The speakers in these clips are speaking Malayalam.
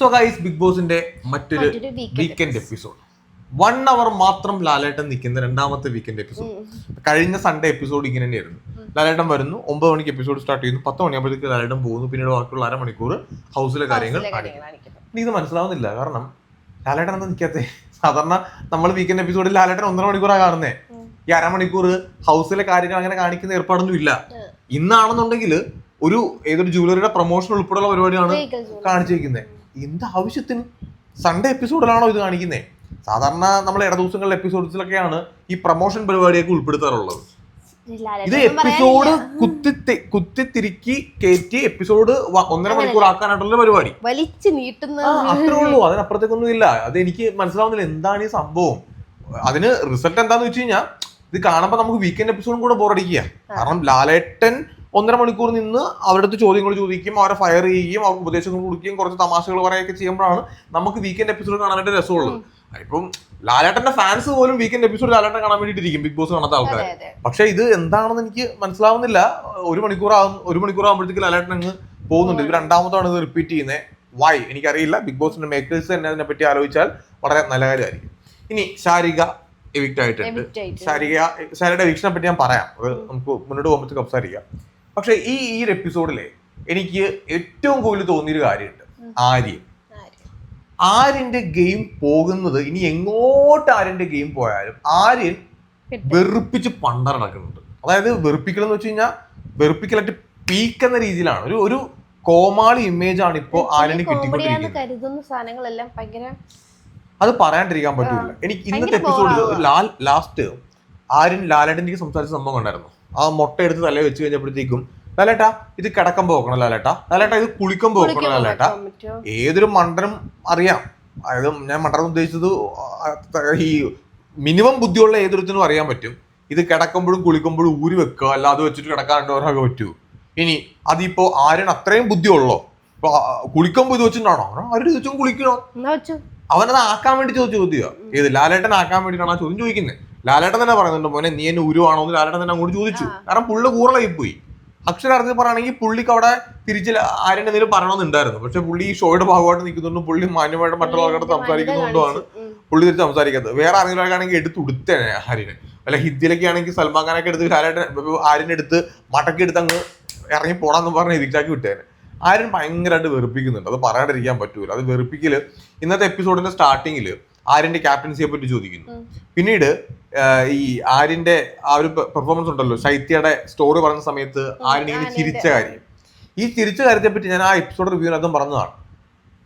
സോ ഗൈസ് ബിഗ് ബോസിന്റെ മറ്റൊരു വീക്കെൻഡ് എപ്പിസോഡ് വൺ അവർ മാത്രം ലാലേട്ടൻ നിൽക്കുന്ന രണ്ടാമത്തെ വീക്കെൻഡ് എപ്പിസോഡ് കഴിഞ്ഞ സൺഡേ എപ്പിസോഡ് ഇങ്ങനെ തന്നെയായിരുന്നു ലാലേട്ടൻ വരുന്നു ഒമ്പത് മണിക്ക് എപ്പിസോഡ് സ്റ്റാർട്ട് ചെയ്യുന്നു പത്ത് മണിയാകുമ്പോഴത്തേക്ക് ലാലേട്ടൻ പോകുന്നു പിന്നീട് ബാക്കിയുള്ള അരമണിക്കൂർ ഹൗസിലെ കാര്യങ്ങൾ കാണിക്കും ഇത് മനസ്സിലാവുന്നില്ല കാരണം ലാലേട്ടൻ എന്താ നിൽക്കാത്തേ സാധാരണ നമ്മൾ വീക്കെൻഡ് എപ്പിസോഡിൽ ലാലേട്ടൻ ഒന്നര മണിക്കൂറാണ് കാണുന്നേ. ഈ അരമണിക്കൂർ ഹൗസിലെ കാര്യങ്ങൾ അങ്ങനെ കാണിക്കുന്ന ഏർപ്പാടൊന്നും ഇല്ല. ഇന്നാണെന്നുണ്ടെങ്കിൽ ഒരു ഏതൊരു ജുവലറിയുടെ പ്രൊമോഷൻ ഉൾപ്പെടെയുള്ള പരിപാടിയാണ്. കാണിച്ചിരിക്കുന്നത് എന്ത് ആവശ്യത്തിന്? സൺഡേ എപ്പിസോഡിലാണോ ഇത് കാണിക്കുന്നത് സാധാരണ നമ്മൾ ഇട ദിവസങ്ങളിലെ എപ്പിസോഡ്സിലൊക്കെയാണ് ഈ പ്രൊമോഷൻ പരിപാടിയൊക്കെ ഉൾപ്പെടുത്താറുള്ളത്. ഇത് എപ്പിസോഡ്. കുത്തി കുത്തിത്തിരുക്കി കയറ്റി എപ്പിസോഡ് ഒന്നര മണിക്കൂർ ആക്കാനായിട്ടുള്ള പരിപാടി. വലിച്ചു നീട്ടുന്ന അത്രേ ഉള്ളൂ. അതിനപ്പുറത്തേക്കൊന്നും ഇല്ല. അത് എനിക്ക് മനസ്സിലാവുന്നില്ല എന്താണ് ഈ സംഭവം. അതിന് റിസൾട്ട് എന്താന്ന് വെച്ച് കഴിഞ്ഞാൽ ഇത് കാണുമ്പോൾ നമുക്ക് വീക്കെൻഡ് എപ്പിസോഡും കൂടെ ബോറടിക്കുക കാരണം ലാലേട്ടൻ ഒന്നര മണിക്കൂർ നിന്ന് അവരുടെ അടുത്ത് ചോദ്യങ്ങൾ ചോദിക്കും അവരെ ഫയർ ചെയ്യുകയും അവർക്ക് ഉപദേശങ്ങൾ കൊടുക്കുകയും കുറച്ച് തമാശകൾ പറയുകയൊക്കെ ചെയ്യുമ്പോഴാണ് നമുക്ക് വീക്കെൻഡ് എപ്പിസോഡ് കാണാനായിട്ട് രസമുള്ളത്. ഇപ്പം ലാലേട്ടന്റെ ഫാൻസ് പോലും വീക്കെൻഡ് എപ്പിസോഡ് ലാലേട്ടൻ കാണാൻ വേണ്ടിയിട്ടിരിക്കും ബിഗ് ബോസ് കാണാത്ത ആൾക്കാർ പക്ഷെ ഇത് എന്താണെന്ന് എനിക്ക് മനസ്സിലാവുന്നില്ല. ഒരു മണിക്കൂർ ആകും ഒരു മണിക്കൂർ ആകുമ്പോഴത്തേക്ക് ലാലേട്ടൻ അങ്ങ് പോകുന്നുണ്ട്. ഇത് രണ്ടാമതാണ് ഇത് റിപ്പീറ്റ് ചെയ്യുന്നത് വൈ എനിക്കറിയില്ല. ബിഗ് ബോസിന്റെ മേക്കേഴ്സ് തന്നെ അതിനെ പറ്റി ആലോചിച്ചാൽ വളരെ നല്ല കാര്യമായിരിക്കും. ഇനി ശാരിക എവിക്റ്റ് ആയിട്ടുണ്ട്. ശാരിക ശാരിയുടെ എവിക്ഷനെ പറ്റി ഞാൻ പറയാം. അത് നമുക്ക് മുന്നോട്ട് പോകുമ്പോഴത്തേക്ക് സംസാരിക്കാം. പക്ഷെ ഈ ഈ ഒരു എപ്പിസോഡിലെ എനിക്ക് ഏറ്റവും കൂടുതൽ തോന്നിയൊരു കാര്യമുണ്ട്. ആര്യൻ ആര്? ആര്യന്റെ ഗെയിം പോകുന്നത് ഇനി എങ്ങോട്ട് ആര്യന്റെ ഗെയിം പോയാലും ആര്യൻ. വെറുപ്പിച്ച് പണ്ടർ നടക്കുന്നുണ്ട് അതായത് വെറുപ്പിക്കൽ എന്ന് വെച്ച് കഴിഞ്ഞാൽ വെറുപ്പിക്കലായിട്ട് പീക്ക് എന്ന രീതിയിലാണ്. ഒരു ഒരു കോമാളി ഇമേജ് ആണ് ഇപ്പോ ആര്യന് കിട്ടിക്കൊണ്ടിരിക്കുന്നത്. അത് പറയാണ്ടിരിക്കാൻ പറ്റില്ല എനിക്ക് ഇന്നത്തെ എപ്പിസോഡിൽ ലാൽ ലാസ്റ്റ് ആര്യൻ ലാലേട്ടന്റെ സംസാരിച്ച സംഭവം കണ്ടായിരുന്നു? ആ മുട്ട എടുത്ത് തലയിൽ വെച്ച് കഴിഞ്ഞപ്പോഴത്തേക്കും ലാലേട്ടാ ഇത് കിടക്കുമ്പോ വെക്കണം ലാലേട്ടാ. ലാലേട്ടാ ഇത് കുളിക്കുമ്പോ വെക്കണം ലാലേട്ടാ. ഏതൊരു മണ്ടനും അറിയാം. അതായത് ഞാൻ മണ്ടനം ഉദ്ദേശിച്ചത് ഈ മിനിമം ബുദ്ധിയുള്ള ഏതൊരുത്തിനും അറിയാൻ പറ്റും. ഇത് കിടക്കുമ്പോഴും കുളിക്കുമ്പോഴും ഊരി വെക്കുക അല്ലാതെ വെച്ചിട്ട് കിടക്കാണ്ട് ഒരാൾക്ക് പറ്റൂ. ഇനി അതിപ്പോ ആരും അത്രയും ബുദ്ധിയുള്ളോ? ഇപ്പൊ ആ, കുളിക്കുമ്പോ ഇത് വെച്ചിട്ടുണ്ടാണോ? ഇത് വെച്ചും കുളിക്കണോ? അവനത് ആക്കാൻ വേണ്ടി ചോദിച്ചു ചോദ്യം ഏത് ലാലേട്ടൻ ആക്കാൻ വേണ്ടിയിട്ടാണ് ആ ചോദ്യം ചോദിക്കുന്നത് ലാലേട്ടൻ തന്നെ പറയുന്നുണ്ട് മോനെ നീ എന്നെ ഉരുവാണോ? എന്ന് ലാലേട്ടൻ തന്നെ അങ്ങോട്ട് ചോദിച്ചു. കാരണം പുള്ളി കൂറലായി പോയി അക്ഷരാർത്ഥത്തിൽ പറയുകയാണെങ്കിൽ പുള്ളിക്ക് അവിടെ തിരിച്ച് ആര്യൻ എന്തെങ്കിലും പറയണമെന്നുണ്ടായിരുന്നു. പക്ഷെ പുള്ളി ഈ ഷോയുടെ ഭാഗമായിട്ട് നിൽക്കുന്നുണ്ട് പുള്ളി മാന്യമായിട്ട് മറ്റുള്ള ആൾക്കാരോട് സംസാരിക്കുന്നതുകൊണ്ടാണ്. പുള്ളി തിരിച്ച് സംസാരിക്കുന്നത്. വേറെ ആരെങ്കിലും ആണെങ്കിൽ എടുത്ത് ഉടുത്തേനെ ഹരിനെ അല്ല ഹിന്ദിയിലൊക്കെ ആണെങ്കിൽ സൽമാൻ ഖാനൊക്കെ എടുത്ത് ആര്യനെ എടുത്ത് മടക്കി എടുത്ത് അങ്ങ് ഇറങ്ങി പോടാന്ന് പറഞ്ഞ് എതിക്റ്റാക്കി വിട്ടേനെ. ആരും ഭയങ്കരമായിട്ട് വെറുപ്പിക്കുന്നുണ്ട്. അത് പറയാണ്ടിരിക്കാൻ പറ്റൂല. അത് വെറുപ്പിക്കൽ ഇന്നത്തെ എപ്പിസോഡിന്റെ സ്റ്റാർട്ടിങ്ങിൽ ആര്യന്റെ ക്യാപ്റ്റൻസിയെ പറ്റി ചോദിക്കുന്നു. പിന്നീട് ഈ ആര്യന്റെ ആ ഒരു പെർഫോമൻസ് ഉണ്ടല്ലോ ശൈത്യയുടെ സ്റ്റോറി പറഞ്ഞ സമയത്ത് ആര്യൻ ഇങ്ങനെ ചിരിച്ച കാര്യം. ഈ ചിരിച്ച കാര്യത്തെ പറ്റി ഞാൻ ആ എപ്പിസോഡ് റിവ്യൂ റിവ്യൂവിനകത്തും പറഞ്ഞതാണ്.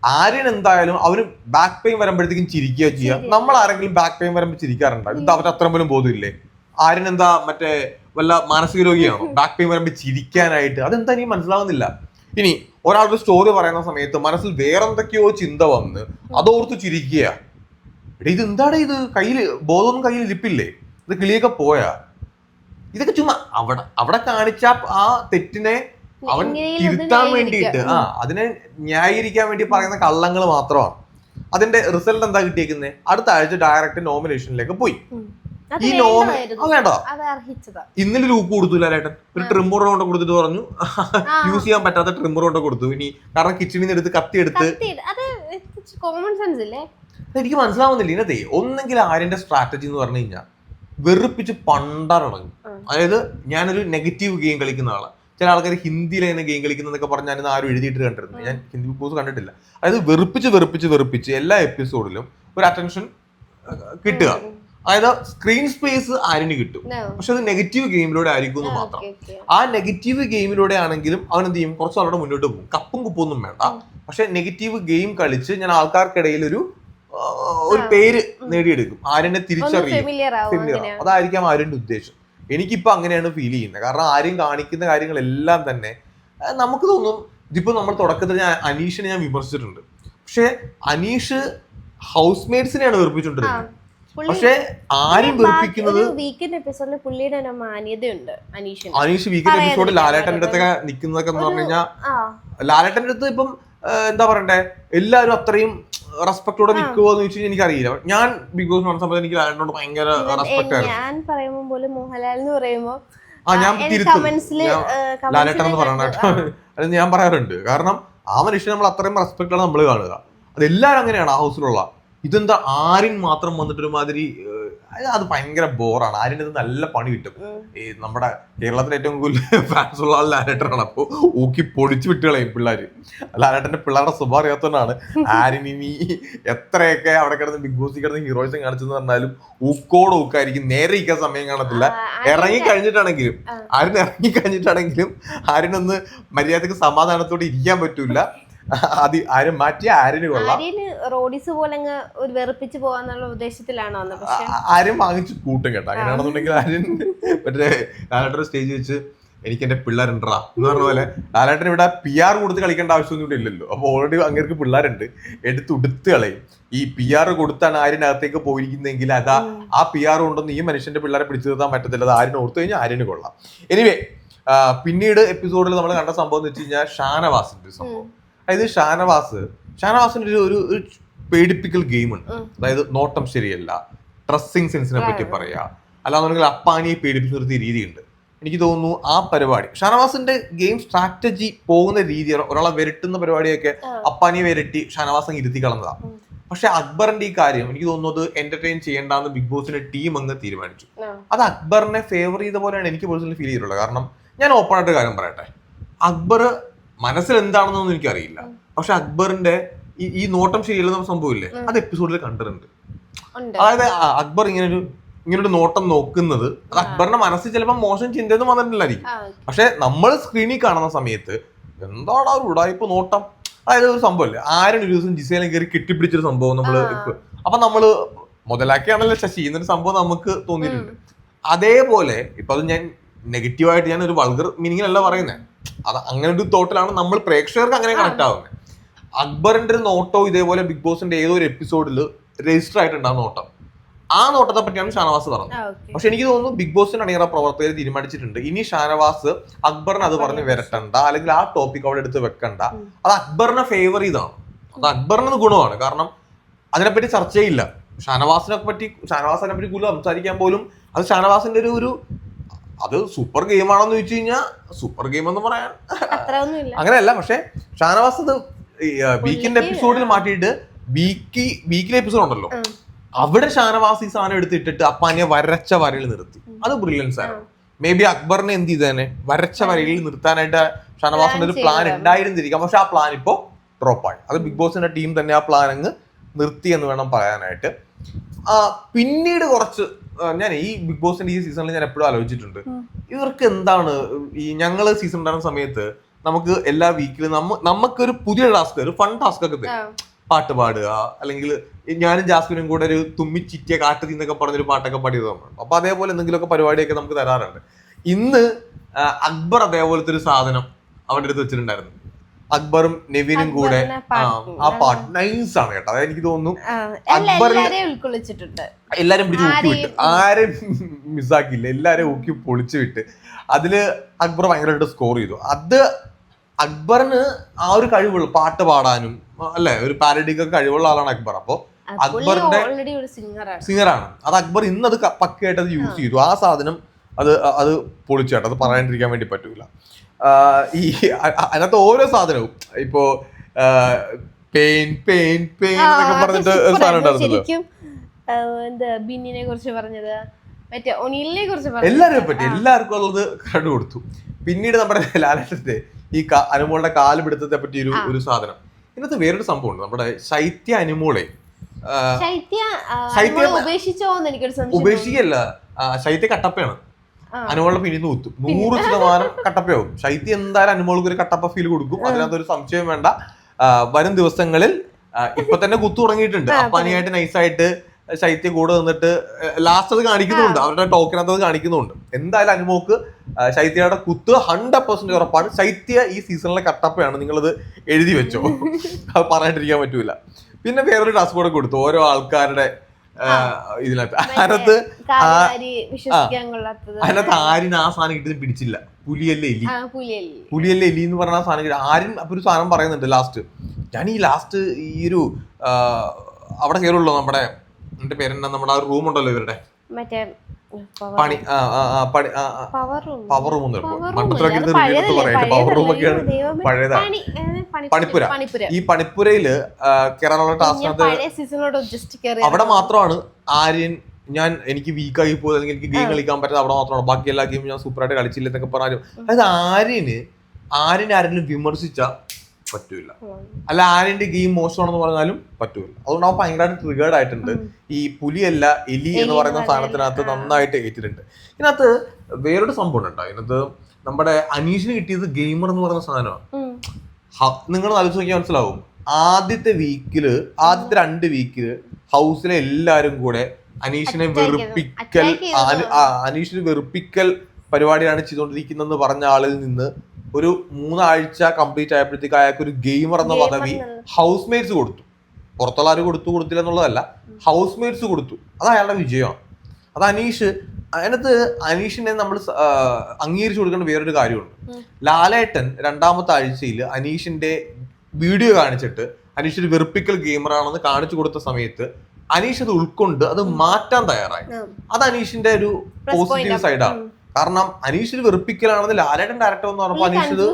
ആര്യൻ എന്തായാലും അവന് ബാക്ക് പെയിൻ വരുമ്പോഴത്തേക്കും ചിരിക്കുക ചെയ്യുക. നമ്മൾ ആരെങ്കിലും ബാക്ക് പെയിൻ വരുമ്പോൾ ചിരിക്കാറുണ്ടോ? ഇത് അവന് അത്ര പോലും ബോധമില്ലേ? ആര്യൻ എന്താ മറ്റേ വല്ല മാനസിക രോഗിയാണോ? ബാക്ക് പെയിൻ വരുമ്പോൾ ചിരിക്കാനായിട്ട് അതെന്താ എനിക്ക് മനസ്സിലാവുന്നില്ല. ഇനി ഒരാളുടെ സ്റ്റോറി പറയുന്ന സമയത്ത് മനസ്സിൽ വേറെന്തൊക്കെയോ ചിന്ത വന്ന് അതോർത്ത് ചിരിക്കുക എടീ ഇത് എന്താണ് ഇത്? കയ്യിൽ ബോധമൊന്നും കയ്യിൽ ഇരിപ്പില്ലേ? ഇത് കിളിയൊക്കെ പോയാ? ഇതൊക്കെ ചുമ്മാ അവിടെ അവിടെ കാണിച്ച ആ തെറ്റിനെ അവൻ തിരുത്താൻ വേണ്ടിയിട്ട് ആ അതിനെ ന്യായീകരിക്കാൻ വേണ്ടി പറയുന്ന കള്ളങ്ങൾ മാത്രമാണ്. അതിന്റെ റിസൾട്ട് എന്താ കിട്ടിയേക്കുന്നത് അടുത്ത ആഴ്ച ഡയറക്റ്റ് നോമിനേഷനിലേക്ക് പോയി. ഈ നോമി വേണ്ട? ഇന്നലെ ലൂപ്പ് കൊടുത്തു ലാലേട്ടൻ ഒരു ട്രിമ്മർ കൊണ്ട് കൊടുത്തിട്ട് പറഞ്ഞു. യൂസ് ചെയ്യാൻ പറ്റാത്ത ട്രിമ്മർ കൊണ്ട് കൊടുത്തു. ഇനി കാരണം കിച്ചണിന്ന് എടുത്ത് കത്തി എടുത്ത് കോമൺ സെൻസ് ഇല്ലേ? എനിക്ക് മനസ്സിലാവുന്നില്ല. ഇതിനകത്തെ ഒന്നെങ്കിൽ ആര്യന്റെ സ്ട്രാറ്റജി എന്ന് പറഞ്ഞു കഴിഞ്ഞാൽ വെറുപ്പിച്ച് പണ്ടറടങ്ങും. അതായത് ഞാനൊരു നെഗറ്റീവ് ഗെയിം കളിക്കുന്ന ആളാണ് ചില ആൾക്കാർ ഹിന്ദിയിൽ എങ്ങനെ ഗെയിം കളിക്കുന്നതൊക്കെ പറഞ്ഞ് ഞാനിന്ന് ആരും എഴുതിയിട്ട് കണ്ടിരുന്നു ഞാൻ ഹിന്ദി ബിഗ് ബോസ് കണ്ടിട്ടില്ല. അതായത് വെറുപ്പിച്ച് വെറുപ്പിച്ച് വെറുപ്പിച്ച് എല്ലാ എപ്പിസോഡിലും ഒരു അറ്റൻഷൻ കിട്ടുക. അതായത് സ്ക്രീൻ സ്പേസ് ആരിന് കിട്ടും. പക്ഷെ അത് നെഗറ്റീവ് ഗെയിമിലൂടെ ആയിരിക്കും എന്ന് മാത്രം. ആ നെഗറ്റീവ് ഗെയിമിലൂടെ ആണെങ്കിലും അവൻ എന്ത് ചെയ്യും? കുറച്ച് അവരുടെ മുന്നോട്ട് പോകും. കപ്പും കുപ്പൊന്നും വേണ്ട. പക്ഷെ നെഗറ്റീവ് ഗെയിം കളിച്ച് ഞാൻ ആൾക്കാർക്കിടയിൽ ഒരു ഒരു പേര് നേടിയെടുക്കും. ആര്യനെ തിരിച്ചറിയും. അതായിരിക്കാം ആര്യന്റെ ഉദ്ദേശം. എനിക്കിപ്പോ അങ്ങനെയാണ് ഫീൽ ചെയ്യുന്നത്. കാരണം ആര്യം കാണിക്കുന്ന കാര്യങ്ങളെല്ലാം തന്നെ നമുക്ക് തോന്നും ഇതിപ്പോ നമ്മൾ തുടക്കത്തിൽ ഞാൻ അനീഷിനെ ഞാൻ വിമർശിച്ചിട്ടുണ്ട്. പക്ഷെ അനീഷ് ഹൗസ് മേറ്റ്സിനെയാണ് വെറുപ്പിച്ചിട്ടുണ്ട് പക്ഷേ ആരും വെറുപ്പിക്കുന്നത് വീക്കെൻഡ് എപ്പിസോഡിൽ പുള്ളിയുടെ മാന്യതയുണ്ട് അനീഷിന്. അനീഷ് വീക്കെൻഡ് എപ്പിസോഡിൽ എപ്പിസോഡ് ലാലേട്ടന്റെ അടുത്തൊക്കെ നിൽക്കുന്നതൊക്കെ എന്ന് പറഞ്ഞു കഴിഞ്ഞാൽ ആ. ലാലേട്ടന്റെ അടുത്ത് ഇപ്പം എന്താ പറയണ്ടേ? എല്ലാവരും അത്രയും റെസ്പെക്ടോടെ നിൽക്കുമോ എന്ന് ചോദിച്ചു എനിക്കറിയില്ല. ഞാൻ ബിഗ് ബോസ് കാണുന്ന സമയത്ത് എനിക്ക് ലാലേട്ടനോട് ഭയങ്കര റെസ്പെക്ട് ആയിരുന്നു. ഞാൻ പറയുമ്പോൾ പോലും മോഹൻലാൽ എന്ന് പറയുമ്പോ ആ ഞാൻ തിരുത്തും. ലാലേട്ടൻ എന്ന് പറയണ കേട്ടോ. അത് ഞാൻ പറയാറുണ്ട്. കാരണം ആ മനുഷ്യനെ നമ്മൾ അത്രയും റെസ്പെക്ട് ആണ് നമ്മൾ കാണുക. അതെല്ലാരും അങ്ങനെയാണ് ആ ഹൗസിലുള്ള ഇതെന്താ? ആരും മാത്രം വന്നിട്ട് ഒരുമാതിരി ഏഹ്, അത് ഭയങ്കര ബോറാണ്. ആര്യൻ ഇത് നല്ല പണി കിട്ടും. ഈ നമ്മുടെ കേരളത്തിലെ ഏറ്റവും കൂടുതൽ ഫാൻസ് ഉള്ള ആൾ ലാലേട്ടനാണ്. അപ്പോൾ ഊക്കി പൊടിച്ചു വിട്ട് കളയും പിള്ളേര്. ലാലേട്ടന്റെ പിള്ളേരുടെ സ്വഭാവം അറിയാത്തതുകൊണ്ടാണ് ആര്യൻ ഇനി എത്രയൊക്കെ അവിടെ കിടന്ന് ബിഗ് ബോസിൽ കിടന്ന് ഹീറോയിസം കാണിച്ചെന്ന് പറഞ്ഞാലും ഊക്കോട് ഊക്കായിരിക്കും. നേരെ ഇരിക്കാൻ സമയം കാണത്തില്ല. ഇറങ്ങി കഴിഞ്ഞിട്ടാണെങ്കിലും ആരിൻ ആര്യൻ ഇറങ്ങി കഴിഞ്ഞിട്ടാണെങ്കിലും ആര്യനൊന്ന് മര്യാദയ്ക്ക് സമാധാനത്തോടെ ഇരിക്കാൻ പറ്റൂല. അത് ആരും മാറ്റി ആര്യന് കൊള്ളാം. റോഡീസ് പോലെ അങ്ങ് ഒരു വെറുപ്പിച്ച് പോവാന്നുള്ള ഉദ്ദേശത്തിലാണ് വന്നത് പക്ഷെ ആരും വാങ്ങിച്ച് കൂട്ടും കേട്ടോ. അങ്ങനെയാണെന്നുണ്ടെങ്കിൽ ആരും മറ്റേ സ്റ്റേജ് വെച്ച് എനിക്ക് എന്റെ പിള്ളേരുണ്ടാ എന്ന് പറഞ്ഞ പോലെ ലാലേട്ടൻ ഇവിടെ പി ആർ കൊടുത്ത് കളിക്കേണ്ട ആവശ്യമൊന്നും ഇവിടെ ഇല്ലല്ലോ. അപ്പൊ ഓൾറെഡി അങ്ങേർക്ക് പിള്ളേരുണ്ട്. എടുത്ത് ഉടുത്ത് കളയും. ഈ പി ആർ കൊടുത്താണ് ആരിനകത്തേക്ക് പോയിരിക്കുന്നതെങ്കിൽ അതാ ആ പി ആർ കൊണ്ടൊന്നും ഈ മനുഷ്യന്റെ പിള്ളേരെ പിടിച്ചു നിർത്താൻ പറ്റത്തില്ല. അത് ആര്യന് ഓർത്തു കഴിഞ്ഞാൽ ആര്യന് കൊള്ളാം. എനിവേ പിന്നീട് എപ്പിസോഡിൽ നമ്മൾ കണ്ട സംഭവം എന്ന് വെച്ച് കഴിഞ്ഞാൽ ഷാനവാസിന്റെ സംഭവം. അതായത് ഷാനവാസ് ഷാനവാസിന്റെ ഒരു ഒരു പേടിപ്പിക്കൽ ഗെയിമുണ്ട്. അതായത് നോട്ടം ശരിയല്ല. ഡ്രസ്സിങ് സെൻസിനെ പറ്റി പറയാ. അല്ലാന്നുണ്ടെങ്കിൽ അപ്പാനിയെ പേടിപ്പിച്ച് നിർത്തിയ രീതിയുണ്ട്. എനിക്ക് തോന്നുന്നു ആ പരിപാടി. ഷാനവാസിന്റെ ഗെയിം സ്ട്രാറ്റജി പോകുന്ന രീതി ഒരാളെ വിരട്ടുന്ന പരിപാടിയൊക്കെ അപ്പാനി അപ്പാനിയെ വിരട്ടി ഷാനവാസ് അങ്ങ് ഇരുത്തി കളഞ്ഞതാ. പക്ഷെ അക്ബറിന്റെ ഈ കാര്യം എനിക്ക് തോന്നുന്നത് എന്റർടൈൻ ചെയ്യേണ്ടെന്ന് ബിഗ് ബോസിന്റെ ടീം അങ്ങ് തീരുമാനിച്ചു. അത് അക്ബറിനെ ഫേവർ ചെയ്ത പോലെയാണ് എനിക്ക് പേഴ്സണലി ഫീൽ ചെയ്തിട്ടുള്ളത്. കാരണം ഞാൻ ഓപ്പൺ ആയിട്ട് കാര്യം പറയട്ടെ. അക്ബർ മനസ്സിൽ എന്താണെന്നൊന്നും എനിക്കറിയില്ല പക്ഷെ അക്ബറിന്റെ ഈ ഈ നോട്ടം ശരിയല്ലെന്ന സംഭവമില്ലേ? അത് എപ്പിസോഡിൽ കണ്ടിട്ടുണ്ട്. അതായത് അക്ബർ ഇങ്ങനെ ഒരു ഇങ്ങനൊരു നോട്ടം നോക്കുന്നത് അത് അക്ബറിന്റെ മനസ്സിൽ ചിലപ്പോൾ മോശം ചിന്തയൊന്നും വന്നിട്ടില്ലായിരിക്കും. പക്ഷെ നമ്മൾ സ്ക്രീനിൽ കാണുന്ന സമയത്ത് എന്താണ് ആ ഒരു ഉടായ്പ നോട്ടം? അതായത് ഒരു സംഭവമല്ലേ? ആരും ഒരു ദിവസം ജിസയിലും കയറി കെട്ടിപ്പിടിച്ചൊരു സംഭവം നമ്മൾ. അപ്പൊ നമ്മൾ മുതലാക്കിയാണല്ലോ ശശി എന്നൊരു സംഭവം നമുക്ക് തോന്നിയിട്ടുണ്ട്. അതേപോലെ ഇപ്പൊ അത് ഞാൻ നെഗറ്റീവായിട്ട് ഞാൻ ഒരു വൾഗർ മീനിങ്ങിലല്ല പറയുന്നത് അത് അങ്ങനെ ഒരു തോട്ടിലാണ് നമ്മൾ പ്രേക്ഷകർക്ക് അങ്ങനെ കണക്ട് ആവുന്നത് അക്ബറിന്റെ ഒരു നോട്ടോ ഇതേപോലെ ബിഗ് ബോസിന്റെ ഏതോ ഒരു എപ്പിസോഡിൽ രജിസ്റ്റർ ആയിട്ടുണ്ട് ആ നോട്ടം. ആ നോട്ടത്തെ പറ്റിയാണ് ഷാനവാസ് പറഞ്ഞത്. പക്ഷെ എനിക്ക് തോന്നുന്നു ബിഗ് ബോസിന്റെ അണിയറ പ്രവർത്തകർ തീരുമാനിച്ചിട്ടുണ്ട്. ഇനി ഷാനവാസ് അക്ബറിനെ അത് പറഞ്ഞ് വരട്ടണ്ട അല്ലെങ്കിൽ ആ ടോപ്പിക് അവിടെ എടുത്ത് വെക്കണ്ട. അത് അക്ബറിനെ ഫേവർ ചെയ്താണ് അത് അക്ബറിന് ഗുണമാണ്. കാരണം അതിനെപ്പറ്റി ചർച്ചയില്ല. ഷാനവാസിനെ പറ്റി ഷാനവാസിനെ പറ്റി കൂടുതൽ സംസാരിക്കാൻ പോലും അത് ഷാനവാസിന്റെ ഒരു ഒരു അത് സൂപ്പർ ഗെയിം ആണെന്ന് ചോദിച്ചു കഴിഞ്ഞാൽ സൂപ്പർ ഗെയിം എന്ന് പറയാൻ. അങ്ങനെയല്ല പക്ഷെ ഷാനവാസ് അത് വീക്കിന്റെ എപ്പിസോഡിൽ മാറ്റിയിട്ട് വീക്കി വീക്കിലെ എപ്പിസോഡ് ഉണ്ടല്ലോ. അവിടെ ഷാനവാസ് ഈ സാധനം എടുത്തിട്ടിട്ട് അപ്പാനെ വരച്ച വരയിൽ നിർത്തി. അത് ബ്രില്യൻസ് ആണ് മേ ബി അക്ബറിനെ എന്ത് ചെയ്തേനെ? വരച്ച വരയിൽ നിർത്താനായിട്ട് ഷാനവാസിന്റെ ഒരു പ്ലാൻ. ഉണ്ടായിരുന്നിരിക്കാം. പക്ഷെ ആ പ്ലാൻ ഇപ്പോ ഡ്രോപ്പായി അത് ബിഗ് ബോസിന്റെ ടീം തന്നെ ആ പ്ലാൻ അങ്ങ് നിർത്തി എന്ന് വേണം പറയാനായിട്ട്. പിന്നീട് കുറച്ച് ഞാൻ ഈ ബിഗ് ബോസിന്റെ ഈ സീസണിൽ ഞാൻ എപ്പോഴും ആലോചിച്ചിട്ടുണ്ട്. ഇവർക്ക് എന്താണ് ഈ ഞങ്ങൾ സീസൺ ഉണ്ടാകുന്ന സമയത്ത് നമുക്ക് എല്ലാ വീക്കിലും നമുക്ക് ഒരു പുതിയ ടാസ്ക് ഒരു ഫൺ ടാസ്ക് ഒക്കെ തരും പാട്ട് പാടുക അല്ലെങ്കിൽ ഞാനും ജാസ്മിനും കൂടെ ഒരു തുമ്മി ചിറ്റിയ കാട്ട് നിന്നൊക്കെ പറഞ്ഞൊരു പാട്ടൊക്കെ പാടിയത് നമ്മൾ. അപ്പൊ അതേപോലെ എന്തെങ്കിലുമൊക്കെ പരിപാടിയൊക്കെ നമുക്ക് തരാറുണ്ട്. ഇന്ന് അക്ബർ അതേപോലത്തെ ഒരു സാധനം അവരുടെ അടുത്ത് വെച്ചിട്ടുണ്ടായിരുന്നു. അക്ബറും നെവിനും കൂടെ. ആ, പാട്ട് നൈസ് ആണ് കേട്ടോ. അതായത് എനിക്ക് തോന്നുന്നു അക്ബറിനെ ഉൾക്കൊള്ളിച്ചിട്ടുണ്ട്. എല്ലാരും പിടിച്ച് ഊക്കി വിട്ട് ആരും മിസ്സാക്കിയില്ല. എല്ലാരും ഊക്കി പൊളിച്ചു വിട്ട്. അതിൽ അക്ബർ ഭയങ്കരമായിട്ട് സ്കോർ ചെയ്തു. അത് അക്ബറിന് ആ ഒരു കഴിവുള്ള പാട്ട് പാടാനും അല്ലെ? ഒരു പാരഡിക്ക് കഴിവുള്ള ആളാണ് അക്ബർ. അപ്പൊ അക്ബറിന്റെ സിംഗറാണ് അത് അക്ബർ ഇന്നത് പക്കയായിട്ട് അത് യൂസ് ചെയ്തു. ആ സാധനം അത് അത് പൊളിച്ചു അത് പറയാണ്ടിരിക്കാൻ വേണ്ടി പറ്റൂല. ഈ അതിനകത്ത് ഓരോ സാധനവും. ഇപ്പോ പെയിൻ പെയിൻ പെയിൻ എന്നൊക്കെ പറഞ്ഞിട്ട് സാധനം ഉണ്ടായിരുന്നല്ലോ എന്താ ബിന്നിനെ കുറിച്ച് പറഞ്ഞത് മറ്റേ ഒനിലിനെ കുറിച്ച് എല്ലാവരെയും പറ്റി എല്ലാവർക്കും ഉള്ളത് കണ്ടു കൊടുത്തു. പിന്നീട് നമ്മുടെ ലാലേട്ടന്റെ ഈ അനുമോളുടെ കാൽ പിടുത്തത്തെ പറ്റി ഒരു ഒരു സാധനം. ഇന്നത്തെ വേറൊരു സംഭവം ഉണ്ട് നമ്മുടെ ശൈത്യ അനുമോളെ ശൈത്യ ഉപേക്ഷിച്ചോ എന്ന് എനിക്കൊരു സംശയം ഉപേക്ഷിക്കല്ല ശൈത്യ കട്ടപ്പയാണ്. ആ. പിന്നിൽ നിന്ന് കുത്തും. നൂറ് ശതമാനം കട്ടപ്പയാവും. ശൈത്യം എന്തായാലും അനുമോൾക്ക് ഒരു കട്ടപ്പ ഫീൽ കൊടുക്കും. അതിനകത്ത് ഒരു സംശയം വേണ്ട. വരും ദിവസങ്ങളിൽ ഇപ്പൊ തന്നെ കുത്തു തുടങ്ങിയിട്ടുണ്ട്. അപ്പാനിയായിട്ട് നൈസായിട്ട് ശൈത്യ കൂടെ നിന്നിട്ട് ലാസ്റ്റ് അത് കാണിക്കുന്നുണ്ട്. അവരുടെ ടോക്കിനകത്ത് അത് കാണിക്കുന്നുണ്ട്. എന്തായാലും അനുമോക്ക് ശൈത്യയുടെ കുത്ത് ഹൺഡ്രഡ് പെർസെന്റ് ഉറപ്പാണ്. ശൈത്യ ഈ സീസണിലെ കട്ടപ്പയാണ്. നിങ്ങളത് എഴുതി വെച്ചോ. അത് പറയാണ്ടിരിക്കാൻ പറ്റൂല. പിന്നെ വേറൊരു ടാസ്ക് കൂടെ കൊടുത്തു. ഓരോ ആൾക്കാരുടെ ഇതിനകത്ത്. അതിനകത്ത് അതിനകത്ത് ആരും ആ സാധനം കിട്ടി പിടിച്ചില്ല. പുലിയല്ലേ എലി. പുലിയല്ല. എലി എന്ന് പറഞ്ഞ ആ സാധനം കിട്ടി. ആരും അപ്പൊ ഒരു സാധനം പറയുന്നുണ്ട് ലാസ്റ്റ് ഞാൻ ഈ ലാസ്റ്റ് ഈ ഒരു അവിടെ കയറുള്ളൂ നമ്മുടെ എന്റെ പേരെന്താ? നമ്മുടെ ആ റൂം ഉണ്ടല്ലോ ഇവരുടെ. മറ്റേ പണി പവർ റൂം പവർ റൂം മണ്ടത്തിലൊക്കെ പറയട്ടെ. പവർ ഒക്കെയാണ് പഴയതാണ് പണിപ്പുര. ഈ പണിപ്പുരയിൽ ടാസ്കിനകത്ത് ജസ്റ്റ് അവിടെ മാത്രമാണ് ആര്യൻ ഞാൻ എനിക്ക് വീക്കായി പോയത് അല്ലെങ്കിൽ എനിക്ക് ഗെയിം കളിക്കാൻ പറ്റാതെ അവിടെ മാത്രമാണ്. ബാക്കി എല്ലാ ഗെയിമും ഞാൻ സൂപ്പറായിട്ട് കളിച്ചില്ല എന്നൊക്കെ പറഞ്ഞു അതായത് ആര്യന് ആരെങ്കിലും വിമർശിച്ച പറ്റൂല. അല്ല ആനന്റെ ഗെയിം മോശമാണെന്ന് പറഞ്ഞാലും പറ്റൂല. അതുകൊണ്ട് അവൻ ഭയങ്കരമായിട്ട് ട്രിഗേർഡ് ആയിട്ടുണ്ട്. ഈ പുലിയല്ല എലി എന്ന് പറയുന്ന സാധനത്തിനകത്ത് നന്നായിട്ട് ഏറ്റിട്ടുണ്ട്. ഇതിനകത്ത് വേറൊരു സംഭവം ഉണ്ടോ ഇതിനകത്ത് നമ്മുടെ അനീഷിന് കിട്ടിയത് ഗെയിമർ എന്ന് പറയുന്ന സാധനമാണ്. നിങ്ങൾ ആലോചിച്ച് നോക്കിയാൽ മനസ്സിലാവും. ആദ്യത്തെ വീക്കിൽ ആദ്യത്തെ രണ്ട് വീക്കിൽ ഹൗസിലെ എല്ലാരും കൂടെ അനീഷിനെ വെറുപ്പിക്കൽ അനീഷിന് വെറുപ്പിക്കൽ പരിപാടിയാണ് ചെയ്തുകൊണ്ടിരിക്കുന്നതെന്ന് പറഞ്ഞ ആളിൽ നിന്ന് ഒരു മൂന്നാഴ്ച കംപ്ലീറ്റ് ആയപ്പോഴത്തേക്ക് അയാൾക്ക് ഒരു ഗെയിമർ എന്ന പദവി ഹൗസ് മേറ്റ്സ് കൊടുത്തു. പുറത്തുള്ള ആര് കൊടുത്തു കൊടുത്തില്ല എന്നുള്ളതല്ല. ഹൗസ് മേറ്റ്സ് കൊടുത്തു. അത് അയാളുടെ വിജയമാണ്. അത് അനീഷ് അതിനകത്ത് അനീഷിനെ നമ്മൾ അംഗീകരിച്ചു കൊടുക്കേണ്ട വേറൊരു കാര്യമുണ്ട്. ലാലേട്ടൻ രണ്ടാമത്തെ ആഴ്ചയിൽ അനീഷിന്റെ വീഡിയോ കാണിച്ചിട്ട് അനീഷ് ഒരു വെറുപ്പിക്കൽ ഗെയിമറാണെന്ന് കാണിച്ചു കൊടുത്ത സമയത്ത് അനീഷ് അത് ഉൾക്കൊണ്ട് അത് മാറ്റാൻ തയ്യാറായി. അത് അനീഷിന്റെ ഒരു പോസിറ്റീവ് സൈഡാണ്. കാരണം അനീഷ് ഒരു വെറുപ്പിക്കലാണെന്ന് ലാലേട്ടൻ ഡയറക്ടർ എന്ന് പറഞ്ഞപ്പോൾ അനീഷ് ഇത്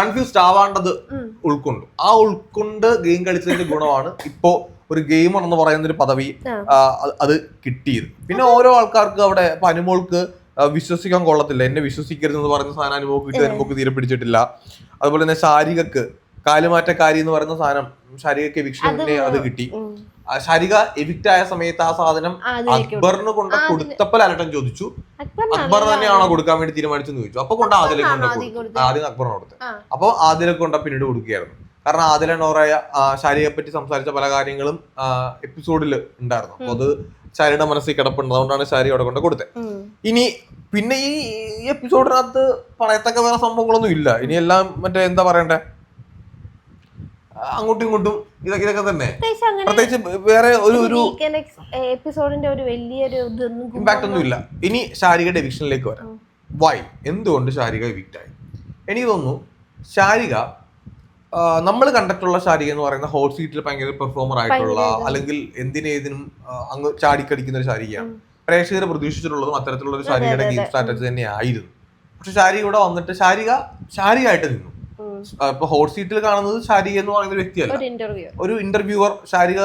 കൺഫ്യൂസ്ഡ് ആവാണ്ടത് ഉൾക്കൊണ്ട്. ആ ഉൾക്കൊണ്ട് ഗെയിം കളിച്ചതിന്റെ ഗുണമാണ് ഇപ്പോ ഒരു ഗെയിമർ എന്ന് പറയുന്ന ഒരു പദവി അത് കിട്ടിയത്. പിന്നെ ഓരോ ആൾക്കാർക്ക് അവിടെ ഇപ്പൊ അനുമോൾക്ക് വിശ്വസിക്കാൻ കൊള്ളത്തില്ല. എന്നെ വിശ്വസിക്കരുത് എന്ന് പറയുന്ന സാധനം അനുഭവം കിട്ടി അനുഭവക്ക് തീരെ പിടിച്ചിട്ടില്ല. അതുപോലെ തന്നെ ശാരികക്ക് കാലുമാറ്റക്കാരി എന്ന് പറയുന്ന സാധനം ശാരികക്ക് എവിക്ഷനെ അത് കിട്ടി. ശാരിക എവിക്റ്റ് ആയ സമയത്ത് ആ സാധനം അക്ബറിന് കൊണ്ട് കൊടുത്തപ്പോൾ അലട്ടൻ ചോദിച്ചു. അക്ബർ തന്നെയാണോ കൊടുക്കാൻ വേണ്ടി തീരുമാനിച്ചെന്ന് ചോദിച്ചു. അപ്പൊ കൊണ്ട് ആദിലെ കൊണ്ട് ആദ്യം അക്ബറിന് കൊടുത്തു ആ. അപ്പോൾ ആദിലെ കൊണ്ട് പിന്നീട് കൊടുക്കുകയായിരുന്നു. കാരണം ആദില നോറയ ശാരിയെ പറ്റി സംസാരിച്ച പല കാര്യങ്ങളും എപ്പിസോഡിൽ ഉണ്ടായിരുന്നു. അപ്പൊ അത് ശാരിയുടെ മനസ്സിൽ കിടപ്പുണ്ട്. അതുകൊണ്ടാണ് ശാരി അവിടെ കൊണ്ട് കൊടുത്തത്. ഇനി പിന്നെ ഈ എപ്പിസോഡിനകത്ത് പറയത്തക്ക വേറെ സംഭവങ്ങളൊന്നും ഇല്ല. ഇനി എല്ലാം മറ്റേ എന്താ പറയണ്ടേ? അങ്ങോട്ടും ഇങ്ങോട്ടും ഇതൊക്കെ ഇതൊക്കെ തന്നെ. പ്രത്യേകിച്ച് വേറെ ഒരു ഒരു എപ്പിസോഡിന്റെ ഒരു വലിയൊരു ഇമ്പാക്ട് ഒന്നും ഇല്ല. ഇനി ശാരിക എവിക്ഷനിലേക്ക് വരാം. വൈ എന്തുകൊണ്ട് ശാരിക എവിക്റ്റ് ആയി? എനിക്ക് തോന്നുന്നു ശാരിക നമ്മൾ കണ്ടിട്ടുള്ള ശാരിക എന്ന് പറയുന്ന ഹോട്ട് സീറ്റിൽ ഭയങ്കര പെർഫോമർ ആയിട്ടുള്ള അല്ലെങ്കിൽ എന്തിനേതിനും അങ്ങ് ചാടിക്കടിക്കുന്ന ഒരു ശാരികയാണ്. പ്രേക്ഷകർ പ്രതീക്ഷിച്ചിട്ടുള്ളതും അത്തരത്തിലുള്ള ഒരു ശാരികയുടെ ഗെയിം സ്ട്രാറ്റജി തന്നെ ആയിരുന്നു പക്ഷെ ശാരിക ഇവിടെ വന്നിട്ട് ശാരിക ശാരികയായിട്ട് നിന്നു. ഇപ്പൊ ഹോട്ട് സീറ്റിൽ കാണുന്നത് ശാരിക എന്ന് പറയുന്ന ഒരു വ്യക്തിയല്ല. ഒരു ഇന്റർവ്യൂ ഒരു ഇന്റർവ്യൂവർ ശാരിക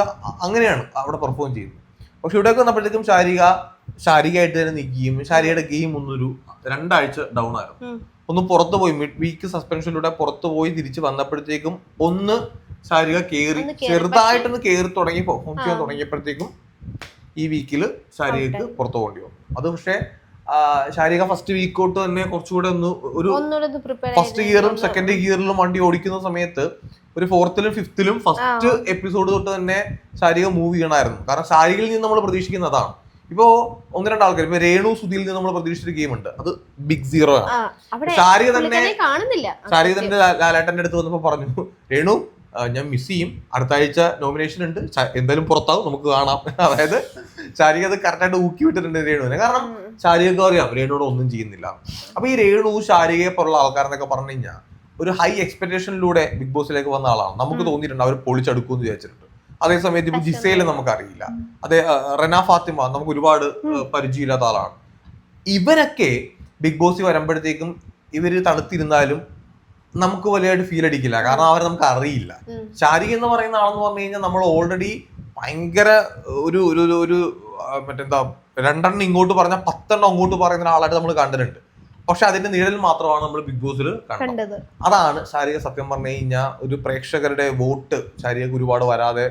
അങ്ങനെയാണ് അവിടെ പെർഫോം ചെയ്യുന്നത്. പക്ഷെ ഇവിടെയൊക്കെ വന്നപ്പോഴത്തേക്കും ശാരിക ശാരികയായിട്ട് തന്നെ നിൽക്കുകയും ശാരികയുടെ ഗെയിം ഒന്നൊരു രണ്ടാഴ്ച ഡൗൺ ആയിരുന്നു. ഒന്ന് പുറത്തു പോയി മിഡ് വീക്ക് സസ്പെൻഷനിലൂടെ പുറത്തു പോയി തിരിച്ച് വന്നപ്പോഴത്തേക്കും ഒന്ന് ശാരിക കേറി. ചെറുതായിട്ടൊന്ന് കേറി തുടങ്ങി പെർഫോം ചെയ്യാൻ. തുടങ്ങിയപ്പോഴത്തേക്കും ഈ വീക്കിൽ ശാരികക്ക് പുറത്തു പോകേണ്ടി വന്നു. അത് പക്ഷേ ആ, ശാരിക ഫസ്റ്റ് വീക്ക് തൊട്ട് തന്നെ കുറച്ചുകൂടെ ഒന്ന് ഒരു ഫസ്റ്റ് ഗിയറും സെക്കൻഡ് ഗിയറിലും വണ്ടി ഓടിക്കുന്ന സമയത്ത് ഒരു ഫോർത്തിലും ഫിഫ്തിലും ഫസ്റ്റ് എപ്പിസോഡ് തൊട്ട് തന്നെ ശാരിക മൂവ് ചെയ്യണമായിരുന്നു. കാരണം ശാരികയിൽ നിന്ന് നമ്മൾ പ്രതീക്ഷിക്കുന്ന അതാണ്. ഇപ്പോ ഒന്ന് രണ്ട് ആൾക്കാർ ഇപ്പൊ രേണു സുധിയിൽ നിന്ന് നമ്മൾ പ്രതീക്ഷിച്ചൊരു ഗെയിം ഉണ്ട്. അത് ബിഗ് സീറോ ആണ്. ശാരിക തന്നെ ശാരിക തന്നെ ലാലേട്ടന്റെ അടുത്ത് വന്നപ്പോ പറഞ്ഞു രേണു ഞാൻ മിസ് ചെയ്യും. അടുത്ത ആഴ്ച നോമിനേഷൻ ഉണ്ട്. എന്തായാലും പുറത്താവും. നമുക്ക് കാണാം. അതായത് ശാരിക അത് കറക്റ്റായിട്ട് ഊക്കി വിട്ടിട്ടുണ്ട് രേണുവിനെ. കാരണം. ശാരികക്ക് അറിയാം രേണുവിടെ ഒന്നും ചെയ്യുന്നില്ല. അപ്പൊ ഈ രേണു ശാരികയെ പോലുള്ള ആൾക്കാരെന്നൊക്കെ പറഞ്ഞു കഴിഞ്ഞാൽ ഒരു ഹൈ എക്സ്പെക്ടേഷനിലൂടെ ബിഗ് ബോസിലേക്ക് വന്ന ആളാണ്. നമുക്ക് തോന്നിയിട്ടുണ്ട് അവർ പൊളിച്ചെടുക്കും എന്ന് വിചാരിച്ചിട്ടുണ്ട്. അതേസമയത്ത് ഇപ്പൊ ജിസയിൽ നമുക്കറിയില്ല. അതെ റെന ഫാത്തിമ നമുക്ക് ഒരുപാട് പരിചയമില്ലാത്ത ആളാണ്. ഇവരൊക്കെ ബിഗ് ബോസിൽ വരുമ്പോഴത്തേക്കും ഇവർ തണുത്തിരുന്നാലും നമുക്ക് വലിയതായിട്ട് ഫീൽ അടിക്കില്ല. കാരണം അവരെ നമുക്ക് അറിയില്ല. ശാരീരിക ശാരിക എന്ന് പറയുന്ന ആളെന്ന് പറഞ്ഞു കഴിഞ്ഞാൽ നമ്മൾ ഓൾറെഡി ഭയങ്കര ഒരു ഒരു ഒരു- മറ്റെന്താ രണ്ടെണ്ണം ഇങ്ങോട്ട് പറഞ്ഞ പത്തെണ്ണം അങ്ങോട്ട് പറയുന്ന ആളായിട്ട് നമ്മൾ കണ്ടിട്ടുണ്ട്. പക്ഷെ അതിന്റെ നിഴൽ മാത്രമാണ് നമ്മൾ ബിഗ് ബോസിൽ കണ്ടത്. അതാണ് ശാരിക സത്യം പറഞ്ഞു കഴിഞ്ഞാൽ ഒരു പ്രേക്ഷകരുടെ വോട്ട് ശാരികക്ക് ഒരുപാട് വരാതെ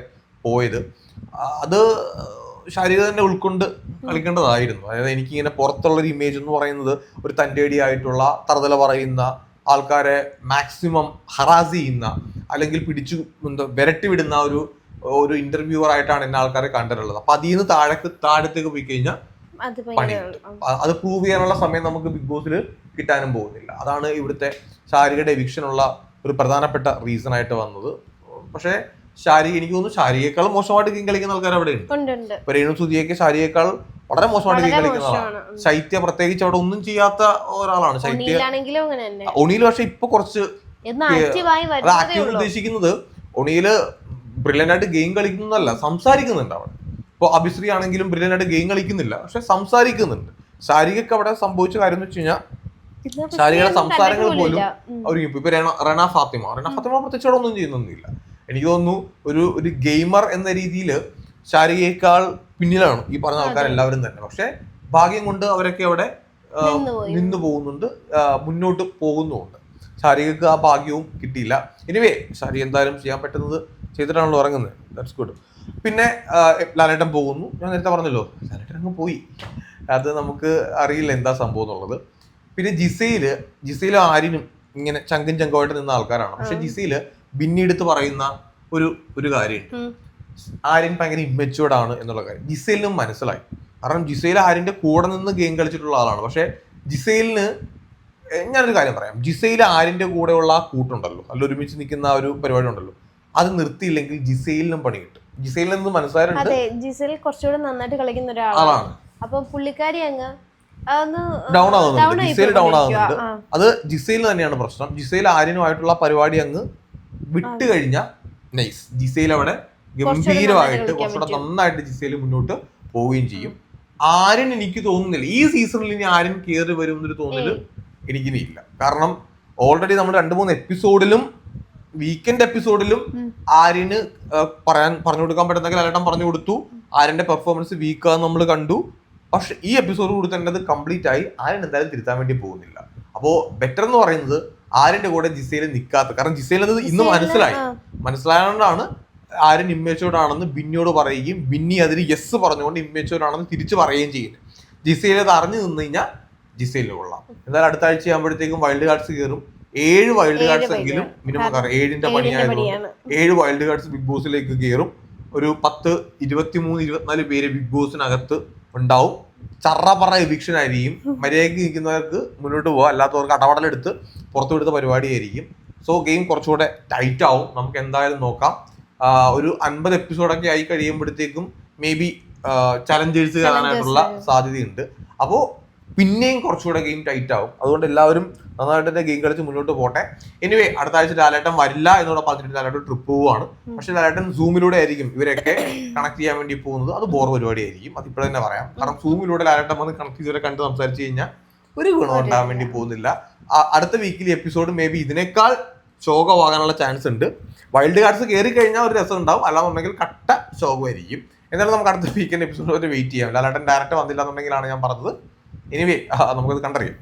പോയത്. അത് ശാരീരിക തന്നെ ഉൾക്കൊണ്ട് കളിക്കേണ്ടതായിരുന്നു. അതായത് എനിക്കിങ്ങനെ പുറത്തുള്ളൊരു ഇമേജ് എന്ന് പറയുന്നത് ഒരു തന്റെടി ആയിട്ടുള്ള തറുതല പറയുന്ന ആൾക്കാരെ മാക്സിമം ഹറാസ് ചെയ്യുന്ന അല്ലെങ്കിൽ പിടിച്ചു എന്താ വിരട്ടി വിടുന്ന ഒരു ഒരു ഇന്റർവ്യൂവർ ആയിട്ടാണ് എന്നെ ആൾക്കാരെ കണ്ടിട്ടുള്ളത്. അപ്പൊ അതിൽ നിന്ന് താഴേക്ക് താഴത്തേക്ക് പോയി കഴിഞ്ഞാൽ പണി. അത് പ്രൂവ് ചെയ്യാനുള്ള സമയം നമുക്ക് ബിഗ് ബോസിൽ കിട്ടാനും പോകുന്നില്ല. അതാണ് ഇവിടുത്തെ ശാരികയുടെ എവിക്ഷനുള്ള ഒരു പ്രധാനപ്പെട്ട റീസൺ ആയിട്ട് വന്നത്. പക്ഷേ ശാരി എനിക്ക് തോന്നുന്നു ശാരിയേക്കാൾ മോശമായിട്ട് ഗെയിം കളിക്കുന്ന ആൾക്കാർ അവിടെ ഉണ്ട്. ഇപ്പൊ രേണു സുധിയൊക്കെ ശാരിയേക്കാൾ വളരെ മോശമായിട്ട് ഗെയിം കളിക്കുന്ന ആളാണ്. ശൈത്യ പ്രത്യേകിച്ച് അവിടെ ഒന്നും ചെയ്യാത്ത ഒരാളാണ്. ശൈത്യ ഒണിയിൽ പക്ഷെ ഇപ്പൊ കുറച്ച് ഉദ്ദേശിക്കുന്നത് ഒണിയിൽ ബ്രില്യന്റ് ആയിട്ട് ഗെയിം കളിക്കുന്നതല്ല സംസാരിക്കുന്നുണ്ട് അവിടെ ഇപ്പോൾ അഭിശ്രീ ആണെങ്കിലും ബ്രില്യനായിട്ട് ഗെയിം കളിക്കുന്നില്ല പക്ഷെ സംസാരിക്കുന്നുണ്ട്. ശാരികക്ക് അവിടെ സംഭവിച്ച കാര്യം എന്ന് വെച്ച് കഴിഞ്ഞാൽ ശാരീരിക ശാരികയുടെ സംസാരങ്ങൾ പോലും. അവർ ഇപ്പൊ റെന ഫാത്തിമ. റെന ഫാത്തിമ പ്രത്യേകിച്ച് അവിടെ ഒന്നും ചെയ്യുന്നൊന്നുമില്ല. എനിക്ക് തോന്നുന്നു ഒരു ഒരു ഗെയിമർ എന്ന രീതിയിൽ ശാരികയേക്കാൾ പിന്നിലാണ് ഈ പറഞ്ഞ ആൾക്കാർ എല്ലാവരും തന്നെ. പക്ഷെ ഭാഗ്യം കൊണ്ട് അവരൊക്കെ അവിടെ നിന്നു പോകുന്നുണ്ട് മുന്നോട്ട് പോകുന്നുമുണ്ട്. ശാരികക്ക് ആ ഭാഗ്യവും കിട്ടിയില്ല. എനിവേ ശാരിക എന്തായാലും ചെയ്യാൻ പറ്റുന്നത് ചെയ്തിട്ടാണല്ലോ ഇറങ്ങുന്നത്. ദാറ്റ്സ് ഗുഡ് പിന്നെ ലാലേട്ടൻ പോകുന്നു. ഞാൻ നേരത്തെ പറഞ്ഞല്ലോ ലാലേട്ടൻ അങ്ങ് പോയി. അത് നമുക്ക് അറിയില്ല എന്താ സംഭവം എന്നുള്ളത്. പിന്നെ ജിസയിൽ ജിസയിൽ ആരിനും ഇങ്ങനെ ചങ്കും ചങ്കുമായിട്ട് നിന്ന ആൾക്കാരാണ്. പക്ഷെ ജിസയിൽ പിന്നീടുത്ത് പറയുന്ന ഒരു ഒരു കാര്യമുണ്ട്. ആരിൻ ആര്യൻ ഭയങ്കര ഇമ്മച്ചുവേർഡ് ആണ് എന്നുള്ള കാര്യം. ജിസൈലിനും മനസ്സിലായി. കാരണം ജിസയിൽ ആര്യന്റെ കൂടെ നിന്ന് ഗെയിം കളിച്ചിട്ടുള്ള ആളാണ്. പക്ഷെ ജിസയിലിന് ഞാനൊരു കാര്യം പറയാം. ജിസയിൽ ആര്യന്റെ കൂടെയുള്ള ആ കൂട്ടുണ്ടല്ലോ. അല്ല ഒരുമിച്ച് നിൽക്കുന്ന ആ ഒരു പരിപാടി ഉണ്ടല്ലോ. അത് നിർത്തിയില്ലെങ്കിൽ ജിസയിലും പണി കിട്ടും. ജിസയിൽ നിന്ന് മനസ്സിലായിട്ടുണ്ട് അതെ ജിസൽ കുറച്ചുകൂടെ നന്നായിട്ട് കളിക്കുന്ന ഒരാളാണ്. അപ്പൊ പുള്ളിക്കാരി അങ്ങ് ഡൗൺ ആകുന്നുണ്ട്. ജിസയിൽ ഡൗൺ. ആകുന്നുണ്ട്. അത് ജിസയിൽ തന്നെയാണ് പ്രശ്നം. ജിസയിൽ ആര്യനുമായിട്ടുള്ള പരിപാടി അങ്ങ് വിട്ട് കഴിഞ്ഞാൽ നൈസ് ജിസയിൽ അവിടെ ഗംഭീരമായിട്ട് കുറച്ചുകൂടെ നന്നായിട്ട് ജിസയിൽ മുന്നോട്ട് പോവുകയും ചെയ്യും. ആര്യൻ എനിക്ക് തോന്നുന്നില്ല. ഈ സീസണിൽ ഇനി ആര്യൻ കയറി വരും എന്നൊരു തോന്നൽ എനിക്കിനി ഇല്ല. കാരണം ഓൾറെഡി നമ്മൾ രണ്ട് മൂന്ന് എപ്പിസോഡിലും വീക്കെൻഡ് എപ്പിസോഡിലും. ആര്യന് പറയാൻ പറഞ്ഞു കൊടുക്കാൻ പറ്റുന്നെങ്കിൽ അലട്ടം പറഞ്ഞു കൊടുത്തു. ആര്യന്റെ പെർഫോമൻസ് വീക്കാന്ന് നമ്മൾ കണ്ടു. പക്ഷെ ഈ എപ്പിസോഡ് കൂടി തന്നെ അത് കംപ്ലീറ്റ് ആയി ആര്യൻ എന്തായാലും തിരുത്താൻ വേണ്ടി പോകുന്നില്ല. അപ്പോ ബെറ്റർ എന്ന് പറയുന്നത് ആര്യന്റെ കൂടെ ജിസയിൽ നിൽക്കാത്ത കാരണം ജിസയിൽ അത് ഇന്ന് മനസ്സിലായി. മനസ്സിലായതുകൊണ്ടാണ് ആര്യൻ ഇമ്മേച്ചോർഡ് ആണെന്ന് ബിന്നിയോട് പറയുകയും ബിന്നി അതിന് യെസ് പറഞ്ഞുകൊണ്ട് ഇമ്മേച്ചോർഡ് ആണെന്ന് തിരിച്ചു പറയുകയും ചെയ്യുന്നത്. ജിസയിൽ അത് അറിഞ്ഞു നിന്ന് കഴിഞ്ഞാൽ ജിസയിൽ കൊള്ളാം. എന്തായാലും അടുത്ത ആഴ്ച ആകുമ്പോഴത്തേക്കും വൈൽഡ് കാർഡ്സ് കയറും ഏഴ് വൈൽഡ് കാർഡ്സ് എങ്കിലും. മിനിമം കാരണം ഏഴിന്റെ പണിയായത് ഏഴ് വൈൽഡ് കാർഡ്സ് ബിഗ് ബോസിലേക്ക് കയറും. ഒരു പത്ത് ഇരുപത്തിമൂന്ന് ഇരുപത്തിനാല് പേര് ബിഗ് ബോസിനകത്ത് ഉണ്ടാവും. ചറ പറ എവിക്ഷൻ ആയിരിക്കും. മര്യാദയ്ക്ക് നിൽക്കുന്നവർക്ക് മുന്നോട്ട് പോകാം അല്ലാത്തവർക്ക് അടവടലെടുത്ത് പുറത്തു വിടുന്ന പരിപാടിയായിരിക്കും. സോ ഗെയിം കുറച്ചുകൂടെ ടൈറ്റ് ആവും. നമുക്ക് എന്തായാലും നോക്കാം. ഒരു അൻപത് എപ്പിസോഡൊക്കെ ആയി കഴിയുമ്പോഴത്തേക്കും മേ ബി ചലഞ്ചേഴ്സ് കാണാനായിട്ടുള്ള സാധ്യതയുണ്ട്. അപ്പോൾ പിന്നെയും കുറച്ചുകൂടെ ഗെയിം ടൈറ്റ് ആവും. അതുകൊണ്ട് എല്ലാവരും നന്നായിട്ട് ഗെയിം കളിച്ച് മുന്നോട്ട് പോട്ടെ. എനിവേ അടുത്ത ആഴ്ച ലാലേട്ടൻ വരില്ല എന്നൂടെ പറഞ്ഞിട്ട് ലാലേട്ടൻ ട്രിപ്പ് പോവാണ് പക്ഷെ ലാലേട്ടൻ സൂമിലൂടെ ആയിരിക്കും ഇവരൊക്കെ കണക്ട് ചെയ്യാൻ വേണ്ടി പോകുന്നത്. അത് ബോർ പരിപാടിയായിരിക്കും. അത് ഇപ്പോഴെ തന്നെ പറയാം. കാരണം സൂമിലൂടെ ലാലേട്ടൻ വന്ന് കണക്ട് ചെയ്തവരെ കണ്ട് സംസാരിച്ചു കഴിഞ്ഞാൽ ഒരു ഗുണം ഉണ്ടാകാൻ വേണ്ടി പോകുന്നില്ല. അടുത്ത വീക്കിലി എപ്പിസോഡ് മേ ബി ഇതിനേക്കാൾ ശോകമാകാനുള്ള ചാൻസ് ഉണ്ട്. വൈൽഡ് കാർഡ്സ് കയറി കഴിഞ്ഞാൽ ഒരു രസം ഉണ്ടാവും. അല്ലാന്നുണ്ടെങ്കിൽ കട്ട ശോകമായിരിക്കും. എന്നാലും നമുക്ക് അടുത്ത വീക്കെൻഡ് എപ്പിസോഡ് വരെ വെയിറ്റ് ചെയ്യാം. ലാലേട്ടൻ ഡയറക്റ്റ് വന്നില്ല എന്നുണ്ടെങ്കിലാണ് ഞാൻ പറഞ്ഞത്. എനിവേ നമുക്കത് കണ്ടറിയാം.